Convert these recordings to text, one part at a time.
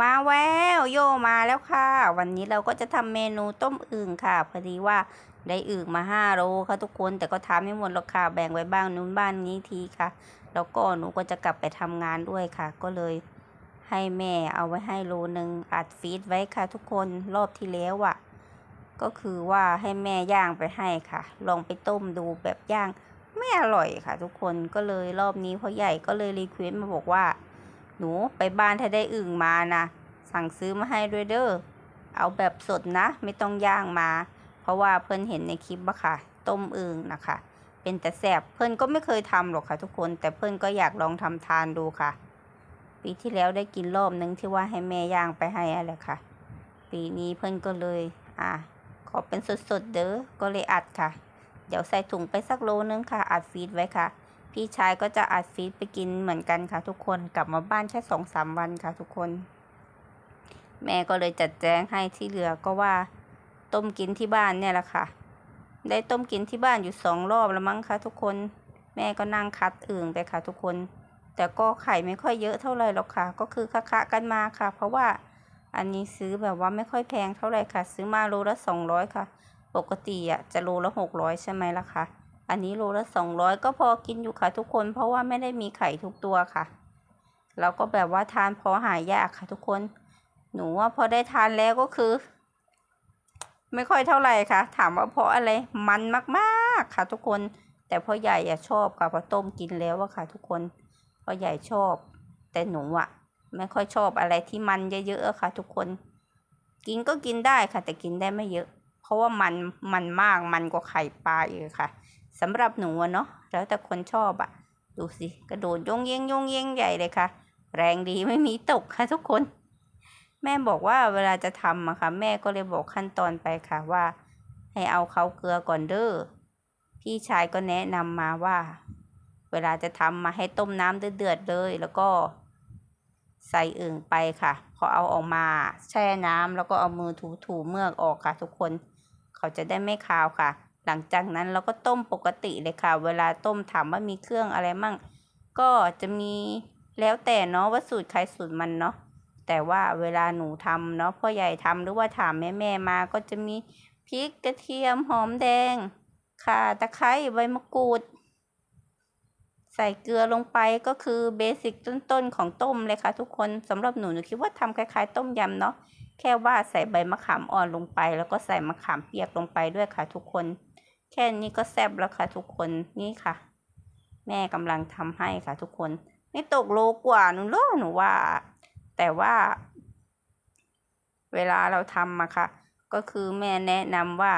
มาแววโยมาแล้วค่ะ วันนี้เราก็จะทำเมนูต้มอึ่งค่ะ พอดีว่าได้อึ่งมาห้าโลค่ะทุกคนแต่ก็ทำไม่หมดหรอกค่ะแบ่งไว้บ้างนู้นบ้านนี้ทีค่ะ แล้วก็หนูก็จะกลับไปทำงานด้วยค่ะ ก็เลยให้แม่เอาไว้ให้โลนึงอัดฟีดไว้ค่ะ ทุกคนรอบที่แล้วอะ ก็คือว่าให้แม่ย่างไปให้ค่ะ ลองไปต้มดูแบบย่างไม่อร่อยค่ะ ทุกคนก็เลยรอบนี้พ่อใหญ่ก็เลยรีเควสมาบอกว่า หนูไปบ้านถ้าได้อึ่งมานะสั่งซื้อมาให้ด้วยเด้อเอาแบบสดนะ ไม่ต้องย่างมา เพราะว่าเพื่อนเห็นในคลิปอะค่ะ ต้มอึ่งนะคะ เป็นแต่แสบเพื่อนก็ไม่เคยทำหรอกค่ะ ทุกคน แต่เพื่อนก็อยากลองทำทานดูค่ะ ปีที่แล้วได้กินรอบนึงที่ว่าให้แม่ย่างไปให้อะไรค่ะ ปีนี้เพื่อนก็เลย อะขอเป็นสดๆเด้อก็เลยอัดค่ะ เดี๋ยวใส่ถุงไปสักโลนึงค่ะ อัดฟีดไว้ค่ะ พี่ชายก็จะอัดฟีดไปกินเหมือนกันค่ะ ทุกคนกลับมาบ้านแค่สองสามวันค่ะ ทุกคน แม่ก็เลยจัดแจงให้ที่เหลือก็ว่า ต้มกินที่บ้านเนี่ยแหละค่ะ ได้ต้มกินที่บ้านอยู่สองรอบแล้วมั้งคะทุกคน แม่ก็นั่งคัดอึ่งไปค่ะ ทุกคน แต่ก็ไข่ไม่ค่อยเยอะเท่าไหร่หรอกค่ะ ก็คือคะๆกันมาค่ะ เพราะว่าอันนี้ซื้อแบบว่าไม่ค่อยแพงเท่าไหร่ค่ะ ซื้อมาโลละสองร้อยค่ะ ปกติอะจะโลละหกร้อยใช่ไหมล่ะคะ อันนี้โลละสองร้อยก็พอกินอยู่ค่ะทุกคน เพราะว่าไม่ได้มีไข่ทุกตัวค่ะแล้วก็แบบว่าทานพอหายยากค่ะทุกคน หนูว่าพอได้ทานแล้วก็คือ ไม่ค่อยเท่าไหร่ค่ะ ถามว่าเพราะอะไรมันมากๆค่ะทุกคน แต่พ่อใหญ่อะชอบค่ะพอต้มกินแล้วอะค่ะทุกคนพ่อใหญ่ชอบ แต่หนูอะไม่ค่อยชอบอะไรที่มันเยอะๆค่ะ ทุกคน กินก็กินได้ค่ะ แต่กินได้ไม่เยอะ เพราะว่ามันมันมากมันกว่าไข่ปลาอีกค่ะ สำหรับหนูเนาะแล้วแต่คนชอบอะดูสิกระโดดยงเยงยงเยงใหญ่เลยค่ะ แรงดีไม่มีตกค่ะทุกคน แม่บอกว่าเวลาจะทำอะค่ะ แม่ก็เลยบอกขั้นตอนไปค่ะว่า ให้เอาเขาเกลือก่อนเด้อพี่ชายก็แนะนำมาว่า เวลาจะทำมาให้ต้มน้ำเดือดเลย แล้วก็ ใส่อึ่งไปค่ะ พอเอาออกมาแช่น้ำแล้วก็เอามือถูๆเมือกออกค่ะ ทุกคน เขาจะได้ไม่คาวค่ะ หลังจากนั้นเราก็ต้มปกติเลยค่ะ เวลาต้มถามว่ามีเครื่องอะไรมั่ง ก็จะมีแล้วแต่เนาะว่าสูตรใครสูตรมันเนาะแต่ว่าเวลาหนูทำเนาะพ่อใหญ่ทำหรือว่าถามแม่แม่มาก็จะมีพริกกระเทียมหอมแดงข่าตะไคร้ใบมะกรูด ใส่เกลือลงไปก็คือเบสิกต้นๆของต้มเลยค่ะ ทุกคนสำหรับหนูหนูคิดว่าทำคล้ายๆ ต้มยำเนาะแค่ว่าใส่ใบมะขามอ่อนลงไป แล้วก็ใส่มะขามเปียกลงไปด้วยค่ะทุกคน แค่นี้ก็แซ่บแล้วค่ะทุกคนนี่ค่ะ แม่กำลังทำให้ค่ะทุกคนนี่ตกโลกว่าหนูเลหนูว่า แต่ว่า เวลาเราทำอะค่ะ ก็คือแม่แนะนำว่า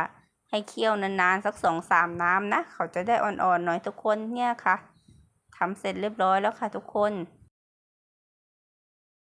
ให้เคี่ยวนานๆสักสองสามน้ำนะ เขาจะได้อ่อนๆหน่อยทุกคนเนี่ยค่ะทำเสร็จเรียบร้อยแล้วค่ะทุกคน